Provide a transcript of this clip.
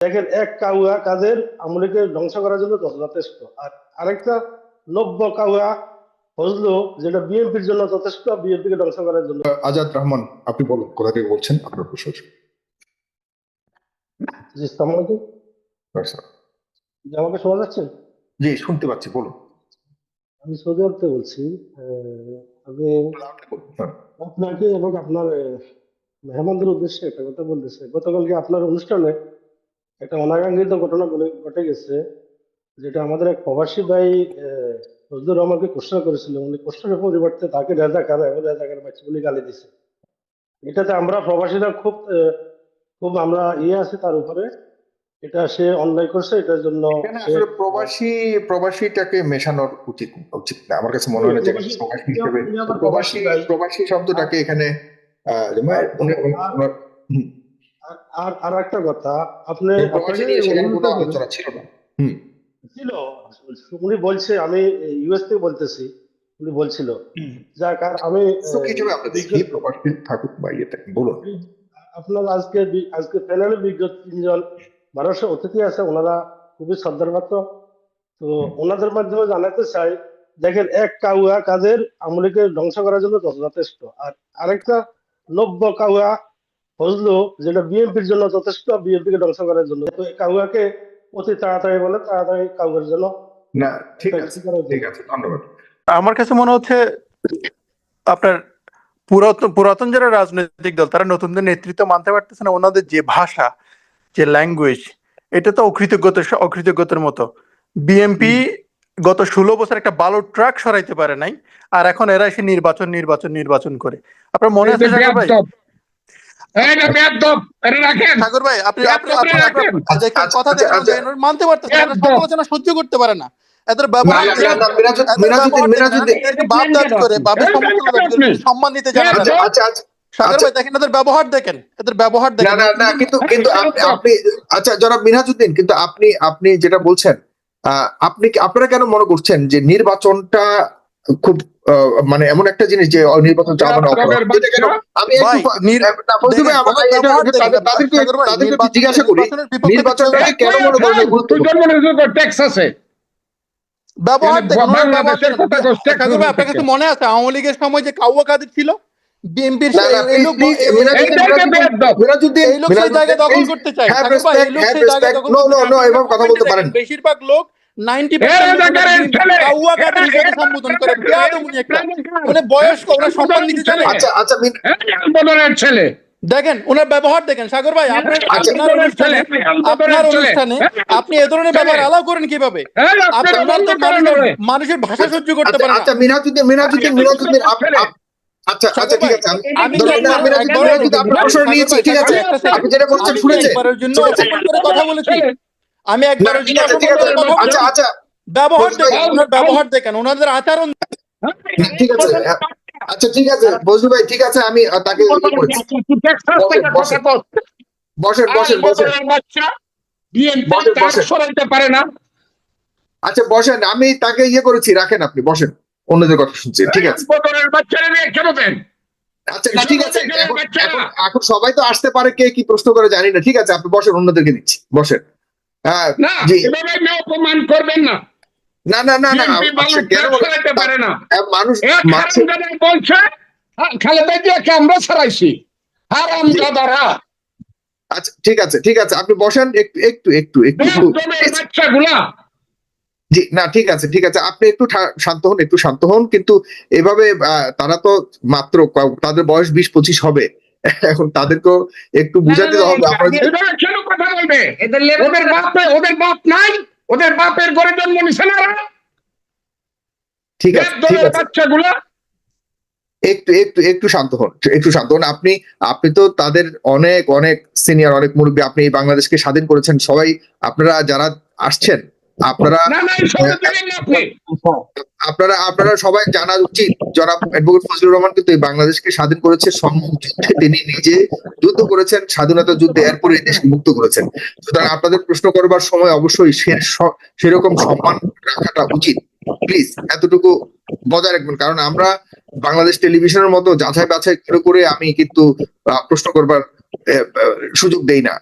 দেখেন এক কাউয়া কাদের আমলিকে ধ্বংস করার জন্য যথেষ্ট। আর আরেকটা নব্য কাউয়া ফজলু যেটা বিএনপির জন্য যথেষ্ট বিএনপি কে ধ্বংস করার জন্য। আজাদ রহমান আপনি বলুন কোথা থেকে বলছেন? আপনার প্রশ্ন জি আসসালামু আলাইকুম। আমাকে শোনা যাচ্ছে? জি শুনতে পাচ্ছি বলুন। আমি সৌদি আরব থেকে বলছি আমি হ্যাঁ। আপনাকে এবং আপনার মেহমানদের উদ্দেশ্যে একটা কথা বলতেছে গতকালকে আপনার অনুষ্ঠানে একটা অনাকাঙ্ক্ষিত ঘটনা ঘটে- ঘটে গেছে যেটা আমাদের এক প্রবাসী ভাই ফজলুর রহমানকে প্রশ্ন করেছিল। উনি প্রশ্নের পরিবর্তে তাকে রেজাকার এবং রেজাকার বাচ্চা বলে গালি দিছে। এটাতে আমরা প্রবাসীরা খুব খুব আমরা ইয়ে আছে তার উপরে। এটা সে অন্যায় করছে এটার জন্য প্রবাসী প্রবাসীটাকে মেশানোর উচিত উচিত না। আমার কাছে মনে হয় না যে হিসেবে প্রবাসী প্রবাসী শব্দটাকে এখানে আর- আর একটা কথা আপনি আলোচনা ছিল না। হুম। ছিল উনি বলছে আমি ইউএস থেকে বলতেছি উনি বলছিল যাক আর আমি থাকুক বা ইয়েতে বলুন। আপনার আজকে আজকে প্যানেলে বিজ্ঞ তিনজন মানুষের অতিথি আছে ওনারা খুবই শ্রদ্ধার তো ওনাদের মাধ্যমে জানাতে চাই দেখেন এক কাউয়া কাদের আমলিকে ধ্বংস করার জন্য যথেষ্ট আর আরেকটা নব্য কাউয়া ফজলু যেটা বিএনপির জন্য যথেষ্ট বিএনপি কে ধ্বংস করার জন্য। তো এই কাউয়াকে অতি তাড়াতাড়ি বলে তাড়াতাড়ি কাউয়ার জন্য না ঠিক আছে ঠিক আছে ধন্যবাদ। আমার কাছে মনে হচ্ছে আপনার পুরাতন পুরাতন যারা রাজনৈতিক দল তারা নতুনদের নেতৃত্ব মানতে পারতেছে না। ওনাদের যে ভাষা যে ল্যাঙ্গুয়েজ এটা তো অকৃতজ্ঞতার অকৃতজ্ঞতার মতো। বিএমপি গত ষোলো বছর একটা ভালো ট্রাক সরাইতে পারে নাই আর এখন এরা এসে নির্বাচন নির্বাচন নির্বাচন করে। আপনার মনে আছে ভাই? ভাই আপনি আচ্ছা, কথা আচ্ছা, দেখেন আচ্ছা। মানতে। সমালোচনা সহ্য করতে পারে না এদের ব্যবহার বাপ দাবি করে বাপের। সম্মান দিতে জানে আচ্ছা সাগর। ভাই দেখেন এদের ব্যবহার দেখেন এদের ব্যবহার দেখেন না না কিন্তু কিন্তু আপনি আপনি আচ্ছা জনাব মিনহাজুদ্দিন কিন্তু আপনি আপনি যেটা বলছেন আহ, আপনি কি- আপনারা কেন মনে করছেন যে নির্বাচনটা খুব মানে এমন একটা জিনিস যে নির্বাচন চাওয়া মানে? আমি তাদেরকে জিজ্ঞাসা করি নির্বাচনটাকে কেন মনে করেন গুরুত্বপূর্ণ? ট্যাক্স আছে? মনে আওয়ামী লীগের সময় যে কাউয়া কাদের ছিল? বিএনপির বেশিরভাগ লোক নাইনটি সম্বোধন করে মানে বয়স্ক সম্মান জানে আচ্ছা আচ্ছা ছেলে। দেখেন ওনার ব্যবহার দেখেন সাগর ভাই আপনার আচ্ছা, অনুষ্ঠানে আপনার অনুষ্ঠানে আপনি এ ধরনের ব্যবহার আলাও করেন কীভাবে? মানুষের মানুষের ভাষা সহ্য করতে পারেন আচ্ছা আচ্ছা আচ্ছা ঠিক আছে আমি আপনার নিয়েছি ঠিক আছে। আপনি যেটা বলছেন কথা বলেছি। আমি বলেছি আচ্ছা আচ্ছা। ব্যবহার দেখেন ব্যবহার দেখেন ওনাদের আচরণ ঠিক আছে আচ্ছা ঠিক আছে বজলু ভাই ঠিক আছে আমি তাকে ইয়ে। বসেন, বসেন। বসেন। আচ্ছা বসেন আমি তাকে ইয়ে করেছি রাখেন আপনি বসেন। অন্যদের কথা শুনছি ঠিক আছে। বদলের বাচ্চারা নিয়ে কেন দেন? আচ্ছা ঠিক আছে এখন সবাই তো আসতে পারে কে কি প্রশ্ন করে জানি না ঠিক আছে আপনি বসেন অন্যদেরকে দিচ্ছি বসেন। হ্যাঁ না এভাবে নিয়ে অপমান করবেন না। না না না না আচ্ছা, পারে না। মানুষ বলছে হ্যাঁ, খালেদা জিয়াকে আমরা ছাড়াইছি। হারামজাদারা আচ্ছা ঠিক আছে ঠিক আছে আপনি বসেন একটু একটু একটু একটু বাচ্চাগুলা। জি না ঠিক আছে ঠিক আছে আপনি একটু শান্ত হন একটু শান্ত হন কিন্তু এভাবে আহ, তারা তো মাত্র তাদের বয়স বিশ পঁচিশ হবে। এখন তাদেরকেও একটু বুঝাতে হবে কেন কথা বলবে? ওদের বাপে ওদের বাপ নাই ওদের বাপের ঘরে জন্ম নিছে না ঠিক আছে ঠিক আছে। বাচ্চাগুলা। একটু একটু একটু শান্ত হন একটু শান্ত হন। আপনি আপনি তো তাদের অনেক অনেক সিনিয়র অনেক মুরব্বী আপনি এই বাংলাদেশকে স্বাধীন করেছেন। সবাই আপনারা যারা আসছেন আপনারা আপনারা আপনারা সবাই জানা উচিত, জনাব অ্যাডভোকেট ফজলুর রহমান কিন্তু এই বাংলাদেশকে স্বাধীন করেছে, সম্মুখ তিনি নিজে যুদ্ধ করেছেন, স্বাধীনতা যুদ্ধে এরপরে এই দেশকে মুক্ত করেছেন। সুতরাং আপনাদের প্রশ্ন করবার সময় অবশ্যই সেরকম সম্মান রাখাটা উচিত। প্লিজ এতটুকু বজায় রাখবেন, কারণ আমরা বাংলাদেশ টেলিভিশনের মতো যাচাই বাছাই করে আমি কিন্তু প্রশ্ন করবার সুযোগ দেই না।